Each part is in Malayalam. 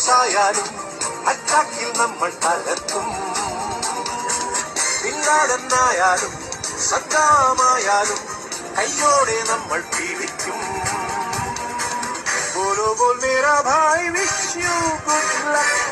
ദോഷായാലും അറ്റാക്കിൽ നമ്മൾ തകർക്കും. പിന്നാടെന്നായാലും സദ്ദാമായാലും കയ്യോടെ നമ്മൾ പീഡിക്കും. ബോലോ ബോൾ മേരാ ഭായ് വിഷ്യൂ ഗുഡ് ലക്ക്.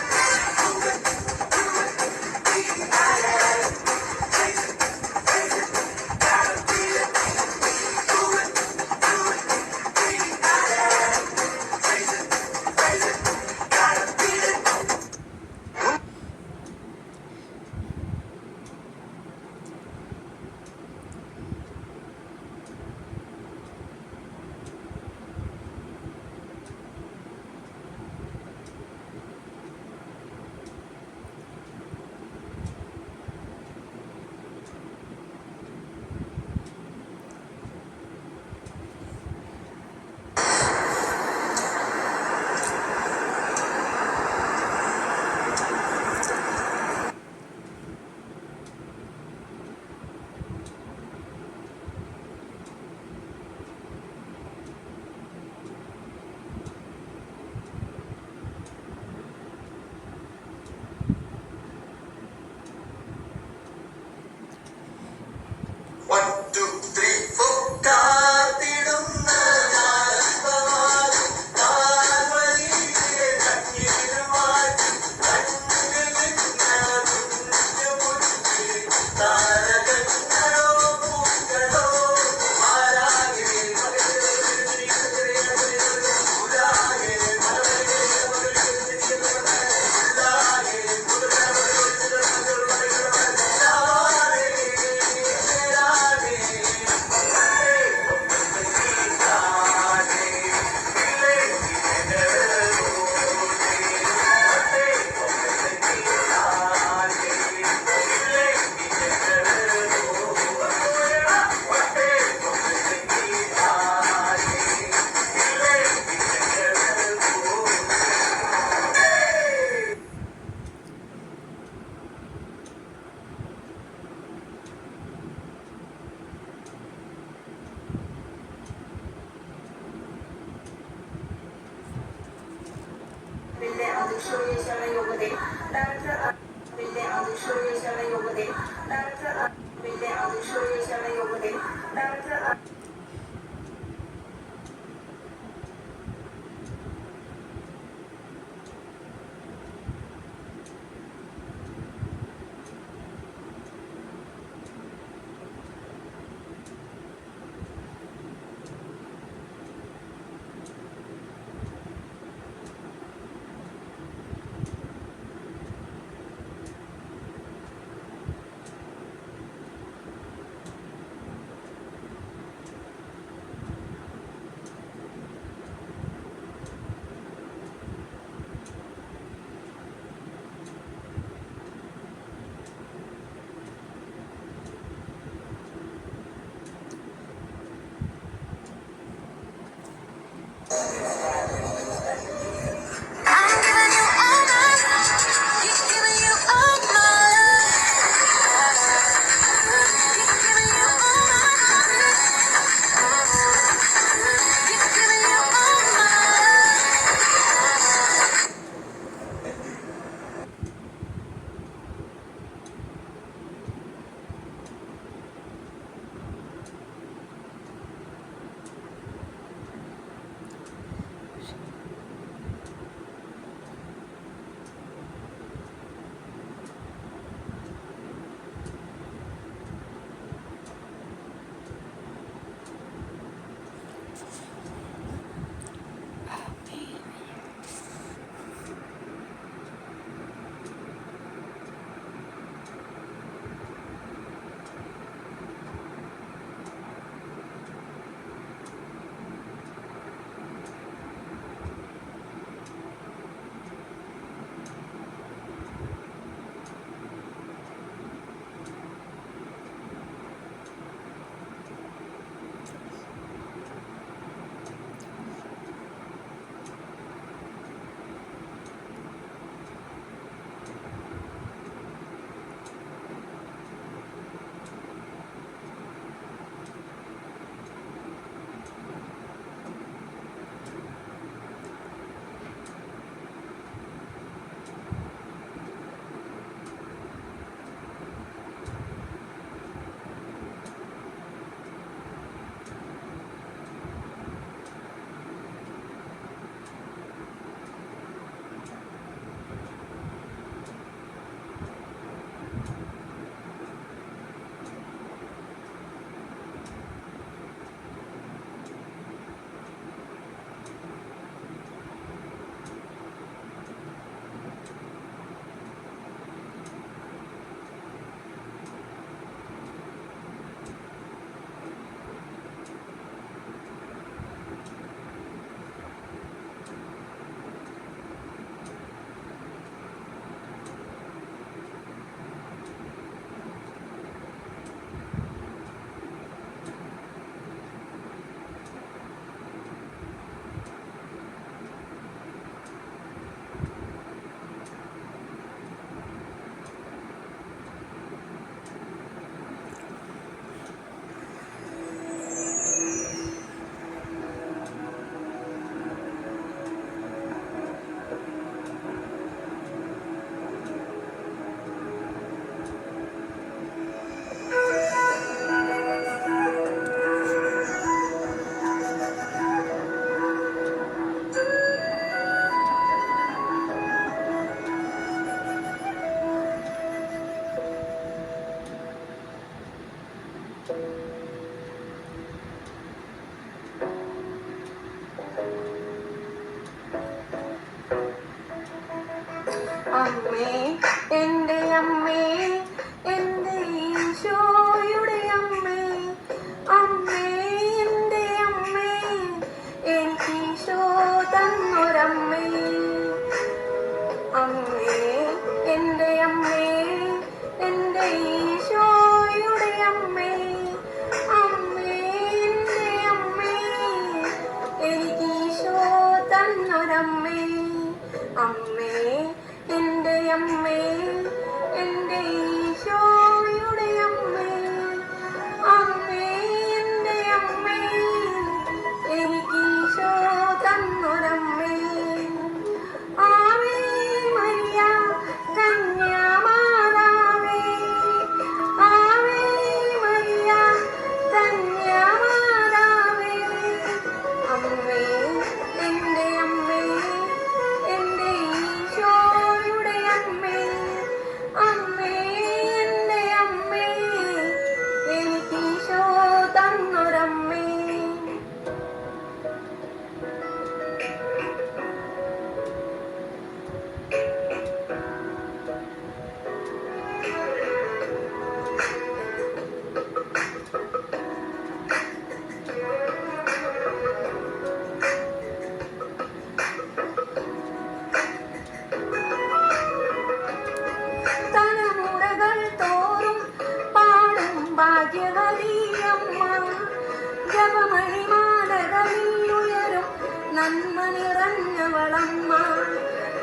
നന്മ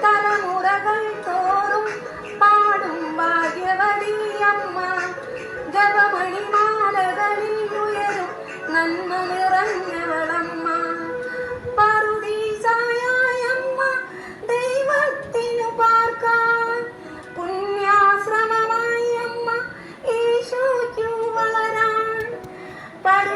തലമുറകൾ തോറും പാടും ഭാഗ്യവതിയമ്മ ജപമണി മാലകളിൽ ഉയരും നന്മ നിറഞ്ഞവളമ്മ പറുദീസായമ്മ ദൈവത്തിനു പാർക്കാൻ പുണ്യാശ്രമമായി അമ്മ ഈശോയ്ക്കു വളരാൻ. പരു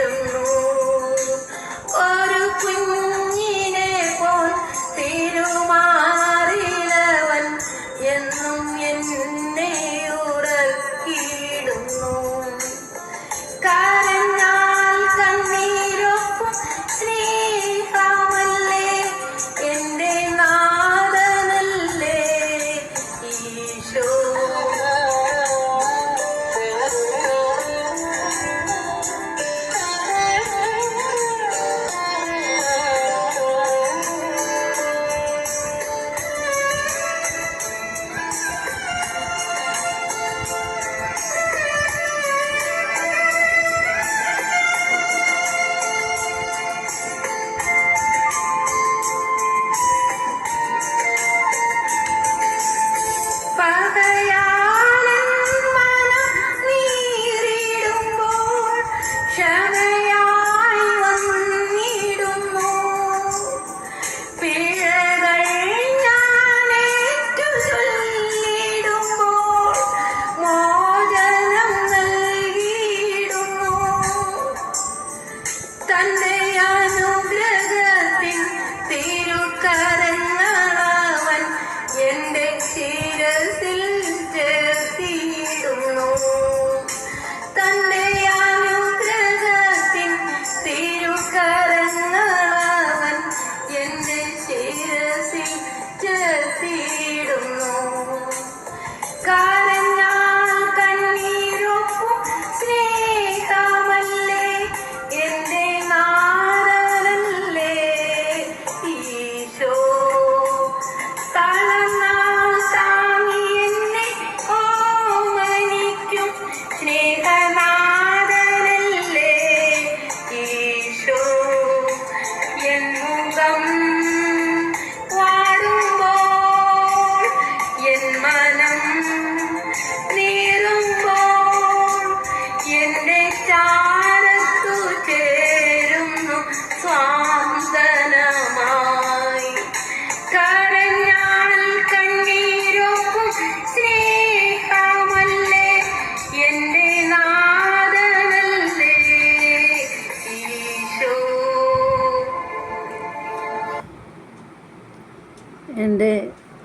Sure.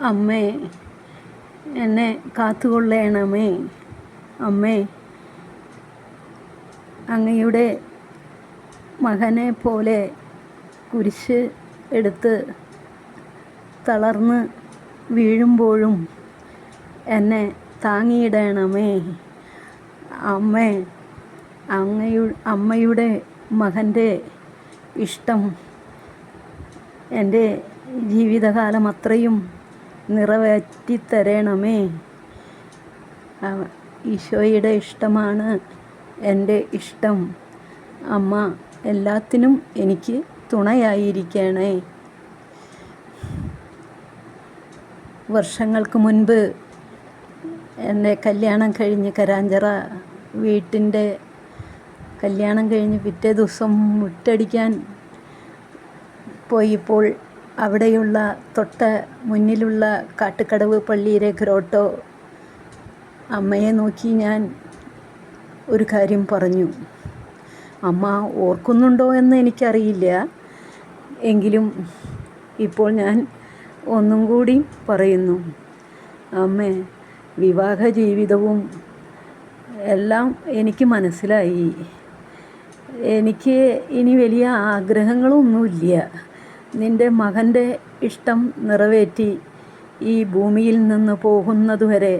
അമ്മേ എന്നെ കാത്തുകൊള്ളേണമേ. അമ്മേ അങ്ങയുടെ മകനെ പോലെ കുരിശ് എടുത്ത് തളർന്ന് വീഴുമ്പോഴും എന്നെ താങ്ങിയിടണമേ. അമ്മേ അങ്ങയു അമ്മയുടെ മകന്റെ ഇഷ്ടം എന്റെ ജീവിതകാലം അത്രയും നിറവേറ്റിത്തരണമേ. ഈശോയുടെ ഇഷ്ടമാണ് എന്റെ ഇഷ്ടം. അമ്മ എല്ലാത്തിനും എനിക്ക് തുണയായിരിക്കണേ. വർഷങ്ങൾക്ക് മുൻപ് എന്റെ കല്യാണം കഴിഞ്ഞ് കരാഞ്ചറ വീട്ടിന്റെ കല്യാണം കഴിഞ്ഞ് പിറ്റേ ദിവസം മുട്ടടിക്കാൻ പോയപ്പോൾ അവിടെയുള്ള തൊട്ട് മുന്നിലുള്ള കാട്ടുകടവ് പള്ളിയിലെ ഗ്രോട്ടോ അമ്മയെ നോക്കി ഞാൻ ഒരു കാര്യം പറഞ്ഞു. അമ്മ ഓർക്കുന്നുണ്ടോ എന്ന് എനിക്കറിയില്ല. എങ്കിലും ഇപ്പോൾ ഞാൻ ഒന്നും കൂടി പറയുന്നു. അമ്മേ വിവാഹ ജീവിതവും എല്ലാം എനിക്ക് മനസ്സിലായി. എനിക്ക് ഇനി വലിയ ആഗ്രഹങ്ങളൊന്നുമില്ല. നിന്റെ മകന്റെ ഇഷ്ടം നിറവേറ്റി ഈ ഭൂമിയിൽ നിന്ന് പോകുന്നതുവരെ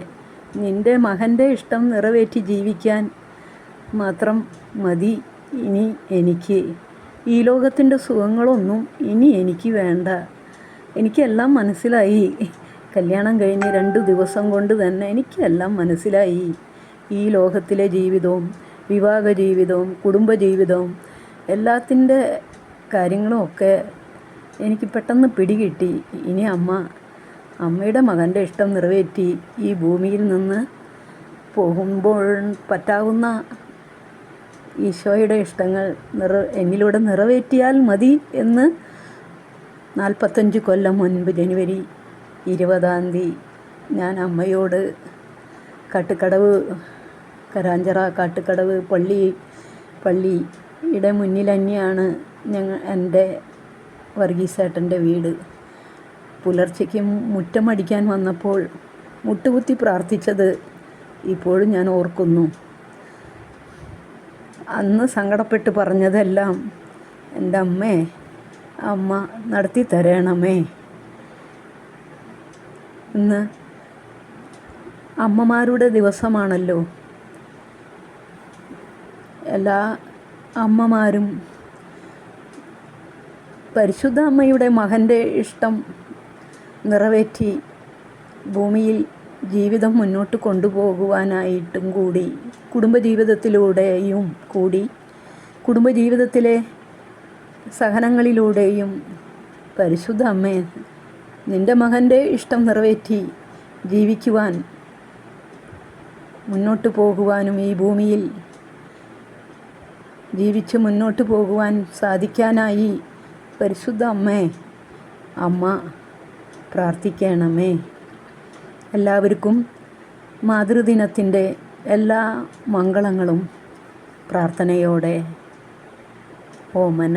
നിന്റെ മകന്റെ ഇഷ്ടം നിറവേറ്റി ജീവിക്കാൻ മാത്രം മതി ഇനി എനിക്ക്. ഈ ലോകത്തിന്റെ സുഖങ്ങളൊന്നും ഇനി എനിക്ക് വേണ്ട. എനിക്കെല്ലാം മനസ്സിലായി. കല്യാണം കഴിഞ്ഞ് രണ്ട് ദിവസം കൊണ്ട് തന്നെ എനിക്കെല്ലാം മനസ്സിലായി. ഈ ലോകത്തിലെ ജീവിതവും വിവാഹ ജീവിതവും കുടുംബ ജീവിതവും എല്ലാത്തിന്റെ കാര്യങ്ങളും ഒക്കെ എനിക്ക് പെട്ടെന്ന് പിടികിട്ടി. ഇനി അമ്മ അമ്മയുടെ മകന്റെ ഇഷ്ടം നിറവേറ്റി ഈ ഭൂമിയിൽ നിന്ന് പോകുമ്പോൾ പറ്റാവുന്ന ഈശോയുടെ ഇഷ്ടങ്ങൾ നിറ എന്നിലൂടെ നിറവേറ്റിയാൽ മതി എന്ന് നാൽപ്പത്തഞ്ച് കൊല്ലം മുൻപ് ജനുവരി ഇരുപതാം തീയതി ഞാൻ അമ്മയോട് കാട്ടുകടവ് കരാഞ്ചറ കാട്ടുകടവ് പള്ളി പള്ളിയുടെ മുന്നിൽ തന്നെയാണ് ഞങ്ങൾ എന്റെ വർഗീസേട്ടന്റെ വീട്. പുലർച്ചയ്ക്ക് മുറ്റമടിക്കാൻ വന്നപ്പോൾ മുട്ടുകുത്തി പ്രാർത്ഥിച്ചത് ഇപ്പോഴും ഞാൻ ഓർക്കുന്നു. അന്ന് സങ്കടപ്പെട്ട് പറഞ്ഞതെല്ലാം എന്റെ അമ്മേ അമ്മ നടത്തി തരണമേ. ഇന്ന് അമ്മമാരുടെ ദിവസമാണല്ലോ. എല്ലാ അമ്മമാരും പരിശുദ്ധ അമ്മയുടെ മകന്റെ ഇഷ്ടം നിറവേറ്റി ഭൂമിയിൽ ജീവിതം മുന്നോട്ട് കൊണ്ടുപോകുവാനായിട്ടും കൂടി കുടുംബജീവിതത്തിലൂടെയും കൂടി കുടുംബജീവിതത്തിലെ സഹനങ്ങളിലൂടെയും പരിശുദ്ധ അമ്മേ നിന്റെ മകന്റെ ഇഷ്ടം നിറവേറ്റി ജീവിക്കുവാൻ മുന്നോട്ട് പോകുവാനും ഈ ഭൂമിയിൽ ജീവിച്ച് മുന്നോട്ട് പോകുവാൻ സാധിക്കാനായി പരിശുദ്ധ അമ്മേ അമ്മ പ്രാർത്ഥിക്കണമേ. എല്ലാവർക്കും മാതൃദിനത്തിന്റെ എല്ലാ മംഗളങ്ങളും പ്രാർത്ഥനയോടെ. ഓമന.